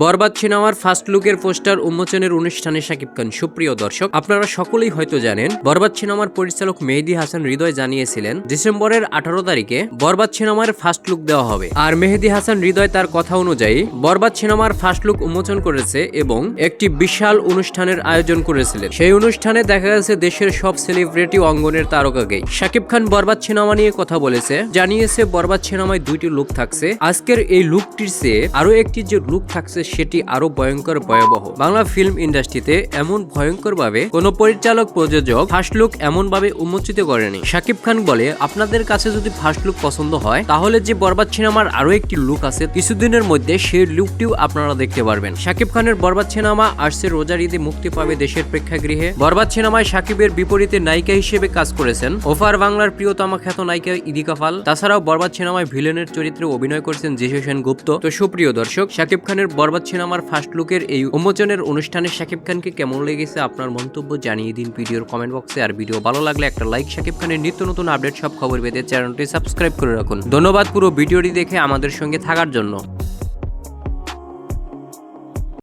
বরবাদ সিনেমার ফার্স্ট লুকের পোস্টার উন্মোচনের অনুষ্ঠানে শাকিব খান। সুপ্রিয় দর্শক, আপনারা সকলেই হয়তো জানেন, বরবাদ সিনেমার পরিচালক মেহেদি হাসান হৃদয় জানিয়েছিলেন, ডিসেম্বরের আঠারো তারিখে বরবাদ সিনেমার ফার্স্ট লুক দেওয়া হবে। আর মেহেদি হাসান হৃদয় তার কথা অনুযায়ী, বরবাদ সিনেমার ফার্স্ট লুক উন্মোচন করেছে এবং একটি বিশাল অনুষ্ঠানের আয়োজন করেছিলেন। সেই অনুষ্ঠানে দেখা গেছে দেশের সব সেলিব্রিটি অঙ্গনের তারকাকেই শাকিব খান বরবাদ সিনেমা নিয়ে কথা বলেছে, জানিয়েছে বরবাদ সিনেমায় দুইটি লুক থাকছে। আজকের এই লুকটির চেয়ে আরও একটি যে লুক থাকছে সেটি আরও ভয়ঙ্কর ভয়াবহ। বাংলা ফিল্ম ইন্ডাস্ট্রিতে এমন ভয়ঙ্কর ভাবে কোন পরিচালক প্রযোজক ফার্স্ট লুক এমন ভাবে উন্মোচিত করেনি। শাকিব খান বলে, আপনাদের কাছে যদি ফার্স্ট লুক পছন্দ হয়, তাহলে যে বরবাদ সিনেমার আরও একটি লুক আছে, কিছুদিনের মধ্যে সেই লুকটিও আপনারা দেখতে পারবেন। শাকিব খানের বরবাদ সিনেমা আসছে রোজার ঈদে মুক্তি পাবে দেশের প্রেক্ষাগৃহে। বরবাদ সিনেমায় শাকিবের বিপরীতে নায়িকা হিসেবে কাজ করেছেন ওফার বাংলার প্রিয়তমা খ্যাত নায়িকা ইদিকা পাল। তাছাড়াও বরবাদ সিনেমায় ভিলেনের চরিত্রে অভিনয় করেছেন যিশু সেন গুপ্ত তো সুপ্রিয় দর্শক, শাকিব খানের বরবাদ সিনেমার ফার্স্ট লুকের এই উন্মোচনের অনুষ্ঠানে শাকিব খানকে কেমন লেগেছে আপনার মন্তব্য জানিয়ে দিন ভিডিওর কমেন্ট বক্সে আর ভিডিও ভালো লাগলে একটা লাইক শাকিব খানের নিত্য নতুন আপডেট সব খবর পেতে চ্যানেলটি সাবস্ক্রাইব করে রাখুন। ধন্যবাদ পুরো ভিডিওটি দেখে আমাদের সঙ্গে থাকার জন্য।